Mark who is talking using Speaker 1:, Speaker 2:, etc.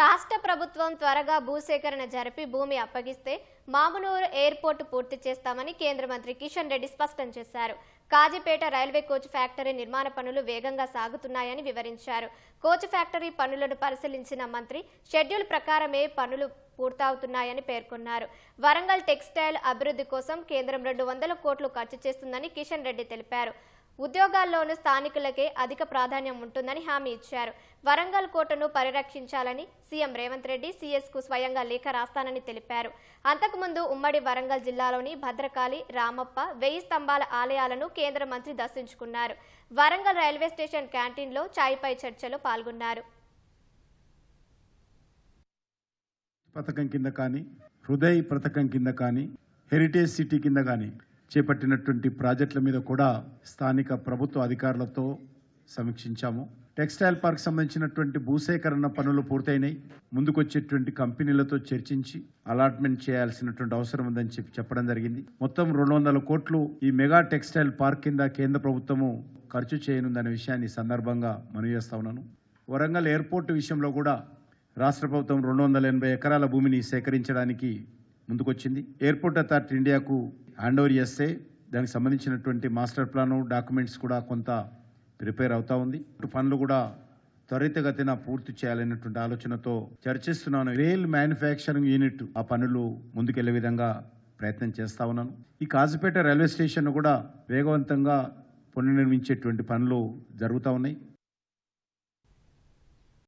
Speaker 1: రాష్ట్ర ప్రభుత్వం త్వరగా భూసేకరణ జరిపి భూమి అప్పగిస్తే మామునూరు ఎయిర్పోర్టు పూర్తి చేస్తామని కేంద్ర మంత్రి కిషన్ రెడ్డి స్పష్టం చేశారు. కాజీపేట రైల్వే కోచ్ ఫ్యాక్టరీ నిర్మాణ పనులు వేగంగా సాగుతున్నాయని వివరించారు. కోచ్ ఫ్యాక్టరీ పనులను పరిశీలించిన మంత్రి షెడ్యూల్ ప్రకారమే పనులు పూర్తవుతున్నాయని పేర్కొన్నారు. వరంగల్ టెక్స్టైల్ అభివృద్ధి కోసం కేంద్రం రెండు వందల కోట్లు ఖర్చు చేస్తుందని కిషన్ రెడ్డి తెలిపారు. ఉద్యోగాల్లోనూ స్థానికులకే అధిక ప్రాధాన్యం ఉంటుందని హామీ ఇచ్చారు. వరంగల్ కోటను పరిరక్షించాలని సీఎం రేవంత్ రెడ్డి సీఎస్కు స్వయంగా లేఖ రాస్తానని తెలిపారు. అంతకుముందు ఉమ్మడి వరంగల్ జిల్లాలోని భద్రకాళి రామప్ప వెయ్యి స్తంభాల ఆలయాలను కేంద్ర మంత్రి దర్శించుకున్నారు. వరంగల్ రైల్వే స్టేషన్ క్యాంటీన్లో చాయ్పై చర్చలో పాల్గొన్నారు.
Speaker 2: పథకం కింద కానీ హృదయ్ పథకం కింద కానీ హెరిటేజ్ సిటీ కింద కానీ చేపట్టినటువంటి ప్రాజెక్టుల మీద కూడా స్థానిక ప్రభుత్వ అధికారులతో సమీక్షించాము. టెక్స్టైల్ పార్క్ సంబంధించినటువంటి భూసేకరణ పనులు పూర్తయినాయి. ముందుకొచ్చేటువంటి కంపెనీలతో చర్చించి అలాట్మెంట్ చేయాల్సినటువంటి అవసరం ఉందని చెప్పి చెప్పడం జరిగింది. మొత్తం రెండు వందల కోట్లు ఈ మెగా టెక్స్టైల్ పార్క్ కింద కేంద్ర ప్రభుత్వము ఖర్చు చేయనుందనే విషయాన్ని సందర్భంగా మనవి చేస్తా ఉన్నాను. వరంగల్ ఎయిర్పోర్ట్ విషయంలో కూడా రాష్ట్ర ప్రభుత్వం రెండు వందల ఎనభై ఎకరాల భూమిని సేకరించడానికి ముందుకొచ్చింది. ఎయిర్పోర్ట్ అథారిటీ ఇండియాకు హ్యాండ్ ఓవర్ చేస్తే దానికి సంబంధించినటువంటి మాస్టర్ ప్లాను డాక్యుమెంట్స్ కూడా కొంత ప్రిపేర్ అవుతా ఉంది. పనులు కూడా త్వరితగతిన పూర్తి చేయాలనేటువంటి ఆలోచనతో చర్చిస్తున్నాను. రైల్ మ్యానుఫ్యాక్చరింగ్ యూనిట్ ఆ పనులు ముందుకెళ్ళే విధంగా ప్రయత్నం చేస్తా ఉన్నాను. ఈ కాజుపేట రైల్వే స్టేషన్ కూడా వేగవంతంగా పునర్నిర్మించేటువంటి పనులు జరుగుతూ ఉన్నాయి.